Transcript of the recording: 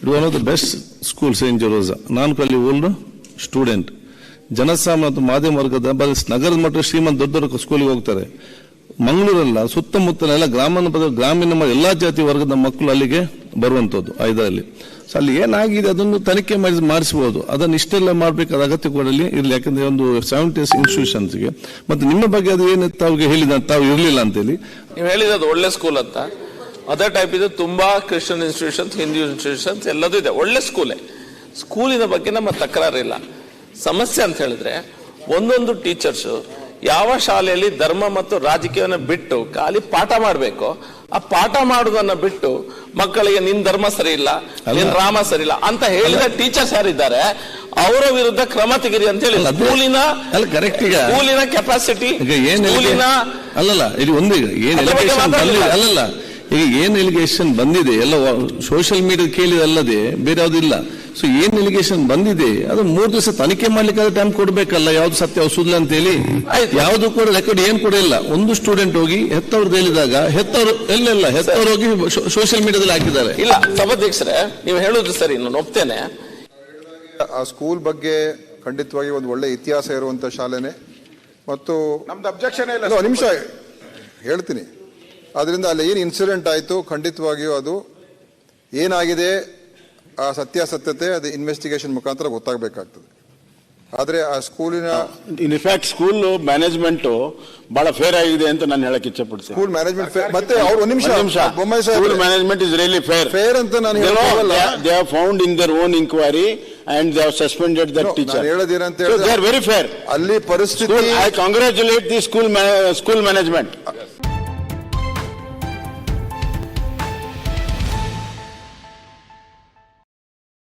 It one of the best school Saint Gerosa ನಾನು ಅಲ್ಲಿ old student ಜನಸಾಮಾನ್ಯ ಮತ್ತು ಮಾಧ್ಯಮ ವರ್ಗದ ಬರೀ ನಗರದ ಮಟ್ಟ ಶ್ರೀಮಂತ ದೊಡ್ಡ ದೊಡ್ಡ ಸ್ಕೂಲಿಗೆ ಹೋಗ್ತಾರೆ. ಮಂಗಳೂರಲ್ಲ ಸುತ್ತಮುತ್ತಲ ಎಲ್ಲ ಗ್ರಾಮೀಣ ಪದ ಗ್ರಾಮೀಣ ಎಲ್ಲ ಜಾತಿ ವರ್ಗದ ಮಕ್ಕಳು ಅಲ್ಲಿಗೆ ಬರುವಂಥದ್ದು ಐದರಲ್ಲಿ ಸೊ ಅಲ್ಲಿ ಏನಾಗಿದೆ ಅದನ್ನು ತನಿಖೆ ಮಾಡಿ ಮಾಡಿಸ್ಬೋದು. ಅದನ್ನು ಇಷ್ಟೆಲ್ಲ ಮಾಡಬೇಕಾದ ಅಗತ್ಯ ಕೂಡ ಅಲ್ಲಿ ಇರಲಿ. ಯಾಕಂದರೆ ಒಂದು ಸೆವೆಂಟೀಸ್ ಇನ್ಸ್ಟಿಟ್ಯೂಷನ್ಸ್ಗೆ ಮತ್ತೆ ನಿಮ್ಮ ಬಗ್ಗೆ ಅದು ಏನು ತಾವಿಗೆ ಹೇಳಿದ ತಾವು ಇರಲಿಲ್ಲ ಅಂತೇಳಿ. ನೀವು ಹೇಳಿದ ಒಳ್ಳೆ ಸ್ಕೂಲ್ ಅಂತ. ಅದೇ ಟೈಪ್ ಇದೆ ತುಂಬಾ ಕ್ರಿಶ್ಚಿಯನ್ ಇನ್ಸ್ಟಿಟ್ಯೂಷನ್ಸ್ ಹಿಂದೂ ಇನ್ಸ್ಟಿಟ್ಯೂಷನ್ಸ್ ಎಲ್ಲದೂ ಇದೆ. ಒಳ್ಳೆ ಸ್ಕೂಲೇ ಸ್ಕೂಲಿನ ಬಗ್ಗೆ ನಮ್ಮ ತಕರಾರಿಲ್ಲ ಸಮಸ್ಯೆ ಅಂತ ಹೇಳಿದ್ರೆ ಒಂದೊಂದು ಟೀಚರ್ಸ್ ಯಾವ ಶಾಲೆಯಲ್ಲಿ ಧರ್ಮ ಮತ್ತು ರಾಜಕೀಯವನ್ನು ಬಿಟ್ಟು ಖಾಲಿ ಪಾಠ ಮಾಡಬೇಕು ಆ ಪಾಠ ಮಾಡೋದನ್ನ ಬಿಟ್ಟು ಮಕ್ಕಳಿಗೆ ನಿನ್ ಧರ್ಮ ಸರಿ ಇಲ್ಲ ನಿನ್ ರಾಮ ಸರಿ ಇಲ್ಲ ಅಂತ ಹೇಳಿದ ಟೀಚರ್ಸ್ ಯಾರಿದ್ದಾರೆ ಅವರ ವಿರುದ್ಧ ಕ್ರಮ ತೆಗಿರಿ ಅಂತ ಹೇಳಿ. ಸ್ಕೂಲಿನ ಅಲ್ಲ, correct ಈಗ. ಸ್ಕೂಲಿನ ಕೆಪಾಸಿಟಿ ಅಲ್ಲಲ್ಲ ಇದು ಒಂದು ಅದ್ರ ಅಲ್ಲಲ್ಲ. ಈಗ ಏನ್ ಎಲಿಗೇಷನ್ ಬಂದಿದೆ ಎಲ್ಲ ಸೋಷಿಯಲ್ ಮೀಡಿಯಾ ಕೇಳಿದಲ್ಲದೆ ಬೇರೆ ಯಾವ್ದು ಇಲ್ಲ. ಸೊ ಏನ್ ಎಲಿಗೇಷನ್ ಬಂದಿದೆ ಅದು ಮೂರು ದಿವಸ ತನಿಖೆ ಮಾಡ್ಲಿಕ್ಕೆ ಟೈಮ್ ಕೊಡ್ಬೇಕಲ್ಲ ಯಾವ್ದು ಸತ್ಯ ಯಾವ್ದು ಸುಳ್ಳು ಅಂತ ಹೇಳಿ. ಆಯ್ತು. ಯಾವ್ದು ಕೂಡ ರೆಕಾರ್ಡ್ ಏನ್ ಕೂಡ ಇಲ್ಲ. ಒಂದು ಸ್ಟೂಡೆಂಟ್ ಹೋಗಿ ಹೆತ್ತವ್ರದ್ದು ಹೇಳಿದಾಗ ಹೆತ್ತವರು ಎಲ್ಲ ಹೆತ್ತವ್ರು ಹೋಗಿ ಸೋಷಿಯಲ್ ಮೀಡಿಯಾದಲ್ಲಿ ಹಾಕಿದ್ದಾರೆ. ಇಲ್ಲ ಸಭಾಧ್ಯಕ್ಷರೇ ನೀವು ಹೇಳುದು ಸರಿ ನಾನು ಒಪ್ತೇನೆ. ಆ ಸ್ಕೂಲ್ ಬಗ್ಗೆ ಖಂಡಿತವಾಗಿ ಒಂದು ಒಳ್ಳೆ ಇತಿಹಾಸ ಇರುವಂತ ಶಾಲೆನೆ. ಮತ್ತು ನಮ್ದು ಅಬ್ಜೆಕ್ಷನ್ ಇಲ್ಲ ಇಲ್ಲ, ಒಂದ್ ನಿಮಿಷ. ಹೇಳ್ತೀನಿ. ಅದರಿಂದ ಅಲ್ಲಿ ಏನು ಇನ್ಸಿಡೆಂಟ್ ಆಯಿತು ಖಂಡಿತವಾಗಿಯೂ ಅದು ಏನಾಗಿದೆ ಆ ಸತ್ಯಾಸತ್ಯತೆ ಅದು ಇನ್ವೆಸ್ಟಿಗೇಷನ್ ಮುಖಾಂತರ ಗೊತ್ತಾಗಬೇಕಾಗ್ತದೆ. ಆದರೆ ಆ ಸ್ಕೂಲಿನ ಇನ್ ಫ್ಯಾಕ್ಟ್ ಸ್ಕೂಲ್ ಮ್ಯಾನೇಜ್ಮೆಂಟ್ ಬಹಳ ಫೇರ್ ಆಗಿದೆ ಅಂತ ನಾನು ಹೇಳಕ್ ಇಚ್ಛೆ ಪಡ್ತೀನಿ ಸ್ಕೂಲ್ ಮ್ಯಾನೇಜ್ಮೆಂಟ್ ಮತ್ತೆ ಅವ್ರು ಒಂದು ನಿಮಿಷ ನಿಮಿಷ. Bommai school management is really fair fair ಅಂತ ನಾನು ಹೇಳೋಲ್ಲ they have found in their own inquiry and they have suspended that teacher ನಾನು ಅಂತ ದೇ ಆರ್ ವೆರಿ ಫೇರ್ ಅಲ್ಲಿ ಪರಿಸ್ಥಿತಿ I congratulate the school school management